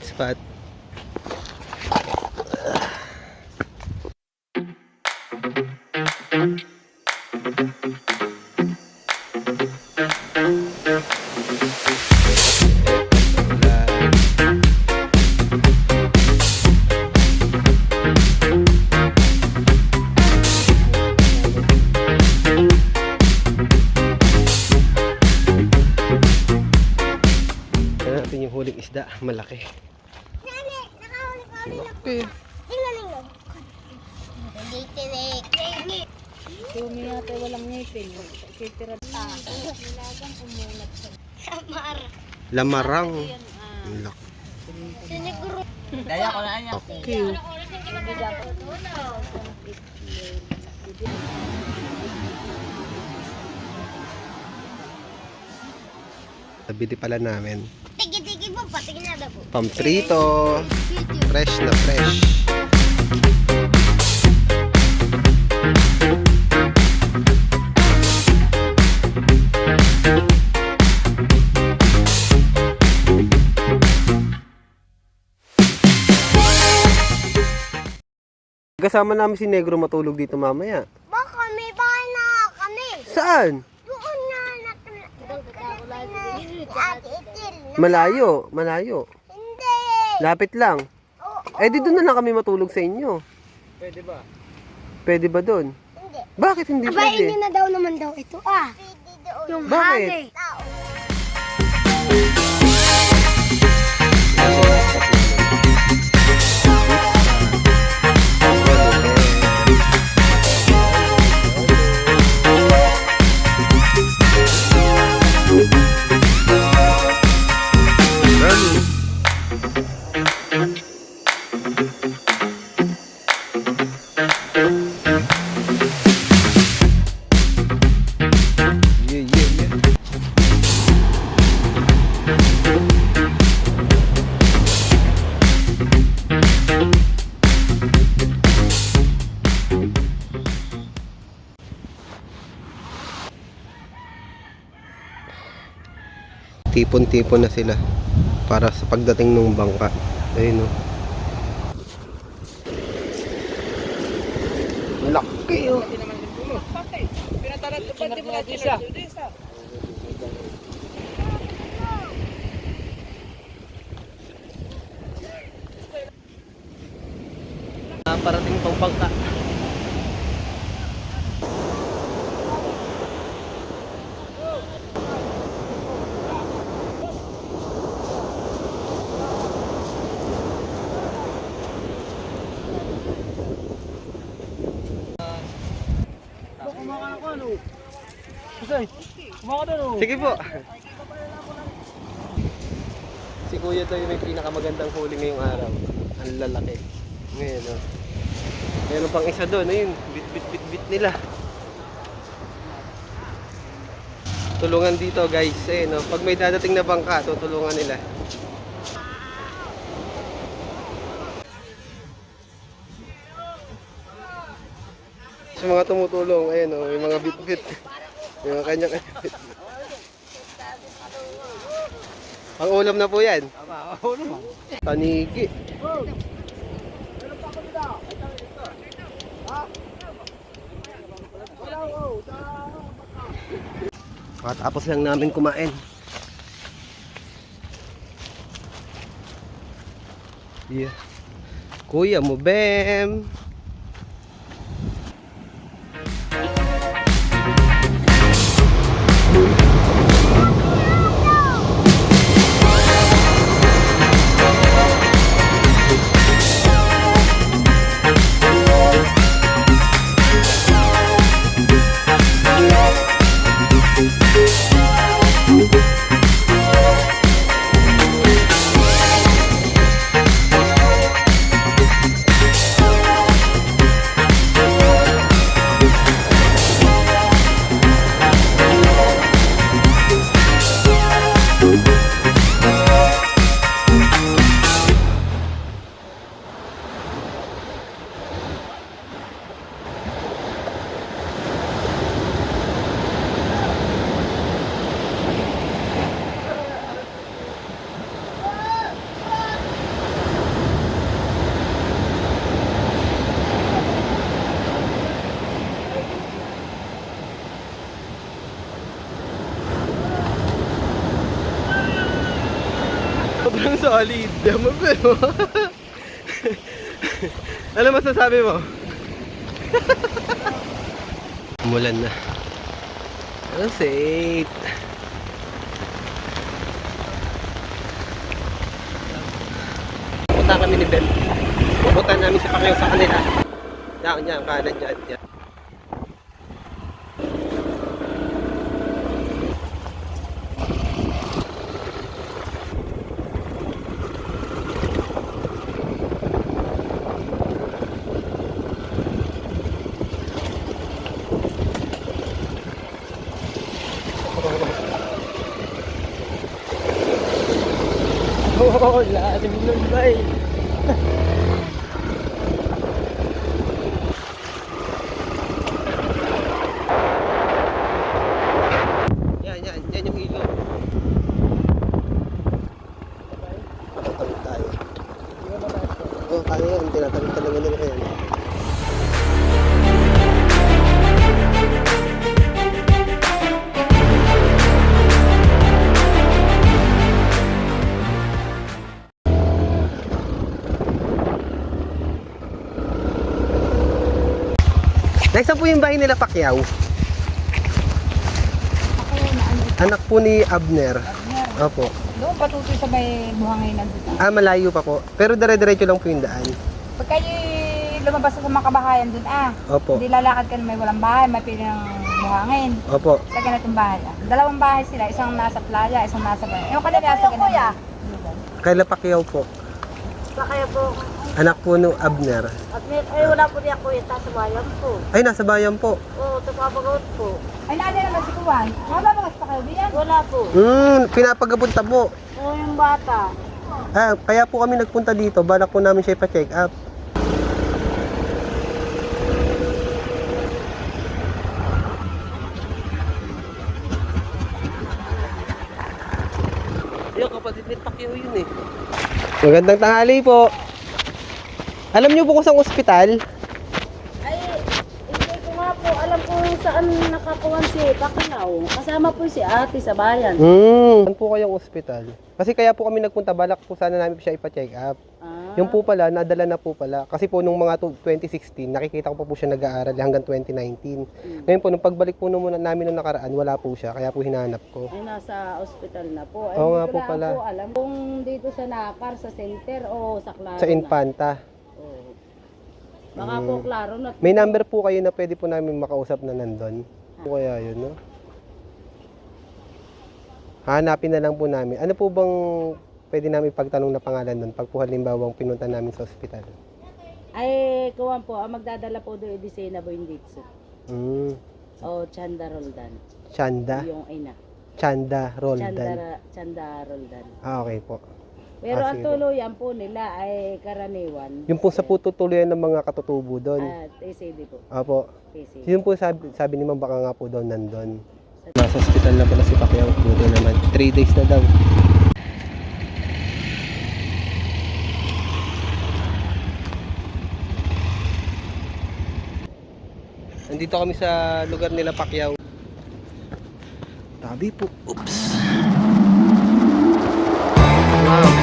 Spot. Ninyo. Hindi tinik. Kumi yata walang ngipin. Kitira pa. Nilagang umunat sa. Lamarang. yan. Ah, Ang laki. Siniguro. Okay. Nabili pala namin. Tigi-tigi po, patingin na daw po. Pamprito. Fresh na fresh. Kasama namin si Negro matulog dito mamaya. Baka may bahay na kami. Saan? Doon na nakalatin na Ate. Malayo, malayo. Hindi. Lapit lang. Oo, Eh di doon na lang kami matulog sa inyo. Pwede ba? Pwede ba doon? hindi. Bakit hindi Abayin pwede? na daw naman daw ito ah. Pwede doon. Yung Bakit? Tao. Tipon-tipon na sila para sa pagdating ng bangka. Ayun o. Laki oh. Di mo natin siya. Parating pang bangka. Kumakan ako ano? Kusay, kumakan doon oh. Sige po. Si Kuya to yung may pinakamagandang huli ngayong araw. Ang lalaki. Ngayon, oh. Meron pang isa doon, ayun. Bit, bit, bit, bit nila. Tulungan dito guys, eh, no? Pag may dadating na bangka, tutulungan nila. Sa mga tumutulong, ayun, oh, yung mga bit-bit. Yung kanya-kanya bit. Ang ulam na po yan. Oo naman. Panigi. Matapos lang namin kumain. Yeah. Kuya mo, Bem. Sobrang solid. Diyan mo ano masasabi mo? Umulan na. Ang safe. Punta kami ni Ben. Pupunta namin si Pacquiao sa kanila. Yan, yan, kanan dyan, nila Pacquiao. Na. Anak po ni Abner. Opo. Doon patutoy sa may buhangay nandun. Ah, malayo pa po. Pero dire-diretso lang po yung daan. Pag kayo lumabas sa mga kabahayan dun ah. Opo. Hindi lalakad ka na may walang bahay, may piling buhangin. Opo. Sa ganitong bahay ah. Dalawang bahay sila, isang nasa playa, isang nasa bahay. Yung kanila sa. Kuya. Kaila Pacquiao po. Kaya po, Anak po ni Abner. may, ay wala po niya kuya sa bayan po. Ay, nasa bayan po. Oo, tumabagot po. Ay, naanay naman si Kuwan. Mababangas pa kayo diyan. Wala po. Hmm, pinapagapunta po. Oo, yung bata. Ah, kaya po kami nagpunta dito. Balak po namin siya ipa-check up. Yung kapatid ni Pacquiao yun eh. Magandang tanghali po. Alam niyo po kung saan ospital? Ay, hindi ko nga po alam kung saan nakakuha si Pacquiao. Kasama po si ate sa bayan. Hmm. Saan po kayong ospital? Kasi kaya po kami nagpunta, balak po sana namin siya ipa-check up. Ah, Yung po pala, nadala na po pala. Kasi po nung mga to- 2016, nakikita ko pa po siya nag-aaral hanggang 2019. Ngayon po, nung pagbalik po nung namin nung nakaraan, wala po siya. Kaya po hinanap ko. ay nasa ospital na po. Ay, Oo hindi nga ko po lang pala. po alam kung dito sa Nakar, sa center o sa Claro Sa na. Infanta. Oo. Baka po Claro na. May number po kayo na pwede po namin makausap na nandun. Po kaya yun, no? Hanapin na lang po namin. Ano po bang pwede namin pagtanong na pangalan doon pag po halimbawang pinunta namin sa ospital? Ay, kuwan po, ang magdadala po doon Edisena Boinditso. Hmm. O Chanda Roldan. Chanda? Yung ina. Chanda Roldan. Chanda, Chanda Roldan. Ah, okay po. Pero Ah, ang sige tuluyan po nila ay karaniwan. Yung po sa pututuloyan ng mga katutubo doon. At ACD po. Opo. ACD. Yun po sabi, sabi ni Ma'am baka nga po daw nandun. Nasa hospital na pala si Pacquiao. Buti naman. 3 days na daw. Nandito kami sa lugar nila Pacquiao. Tabi po. Oops. Wow.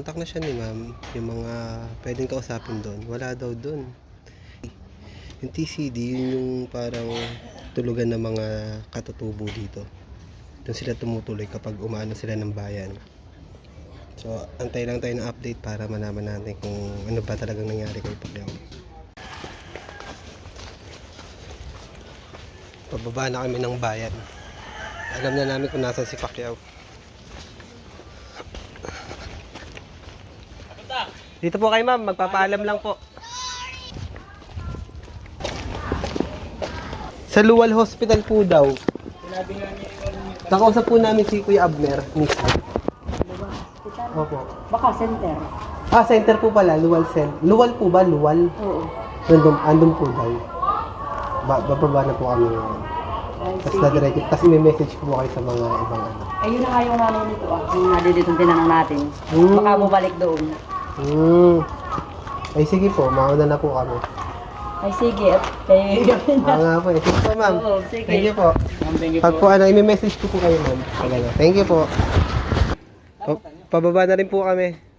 Kinontak na siya ni ma'am, yung mga pwedeng kausapin doon, wala daw doon. Yung TCD, yun yung parang tulugan ng mga katutubo dito. Doon sila tumutuloy kapag umaano sila ng bayan. So, antay lang tayo ng update para malaman natin kung ano ba talagang nangyari kay Pacquiao. Pababa na kami ng bayan. Alam na namin kung nasan si Pacquiao. Dito po kay ma'am, magpapaalam lang po. Sa Luwal Hospital po daw. Nakausap po namin si Kuya Abner mismo. Opo. Baka center. Ah, center po pala, Luwal Center. Luwal po ba? Luwal? Oo. Nandun, andun po daw. Ba bababa na po kami ngayon. Tapos na-direct, tapos may-message ko po kayo sa mga ibang ano. Ayun na nga yung nanay nito ah. Yung nadiditong tinanong natin. Hmm. Baka bumalik doon. Hmm. Ay, sige po, mauna na po kami. Ay sige, at kayo gawin nga po. eh. Sige po, ma'am. Oo, sige. Thank you po. Pag po, ano, i-message ko po kayo, ma'am. Pag ano. Thank you po. Pa- pababa na rin po kami.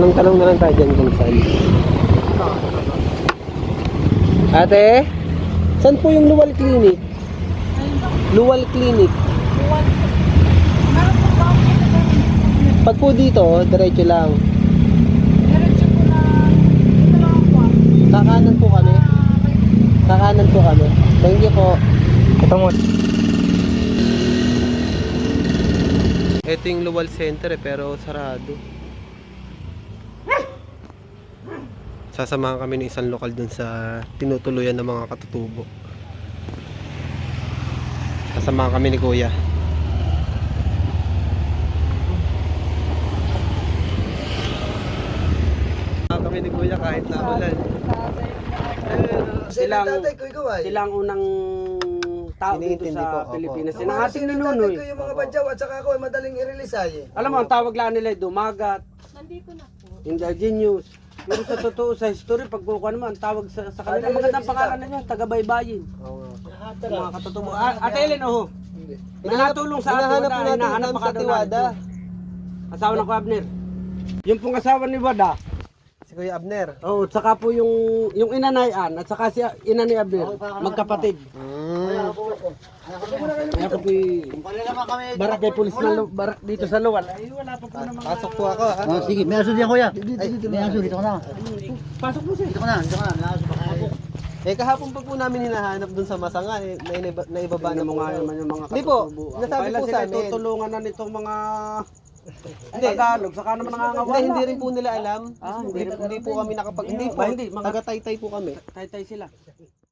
Tanong-tanong na lang tayo dyan kung saan. Ate, saan po yung Luwal Clinic? Luwal Clinic. Pag po dito, diretso lang. Kakanan po kami. Kakanan po kami. Thank you po. Ito mo. Ito yung Luwal Center eh, pero sarado. Sasamahan kami ng isang lokal dun sa tinutuluyan ng mga katutubo. Sasamahan kami ni Kuya. Sasamahan kami ni Kuya kahit na ulan. Silang, silang unang tao dito sa ko. Pilipinas. Ang Sila mga ating ninunoy. ko yung mga badyaw at saka ako ay madaling i-release ay. Alam mo, ang tawag lang nila ay dumagat, Nandito na po. indigenous. Pero sa totoo, sa history, pag kukuha naman, ang tawag sa, sa kanila, magandang pangalan na niya, taga-baybayin. Oo nga. Mga katutubo. Ah, Ate Ellen, oh. May Hinahanap- natulong sa atin, hinahanap pa sa ka daw Tiwada. natin. Asawa ng Abner. Yung pong asawa ni Wada, Si Kuya Abner. oh, at saka po yung, yung inanayan, at saka si ina ni Abner, magkapatid. Mm. Kaya ko po barakay pulis na lu- barak dito sa luwal. Ay, wala pa po naman. Pasok po ako ha. Ah, sige, may aso diyan kuya. May aso dito ka na. Pasok po siya. Dito ka na, dito ka na, may aso pa ako. Eh kahapon pa po namin hinahanap dun sa masanga eh, na iniba- naibaba na mo po. naman yung mga Hindi po, katutubo. Nasabi po sa amin. tutulungan na nitong mga Hindi. Tagalog, saka naman nangangawala. Hindi, hindi rin po nila alam. Ah, hindi, hindi po kami nakapag... Hindi po, hindi, mga- taga-taytay po kami. Tay-tay sila.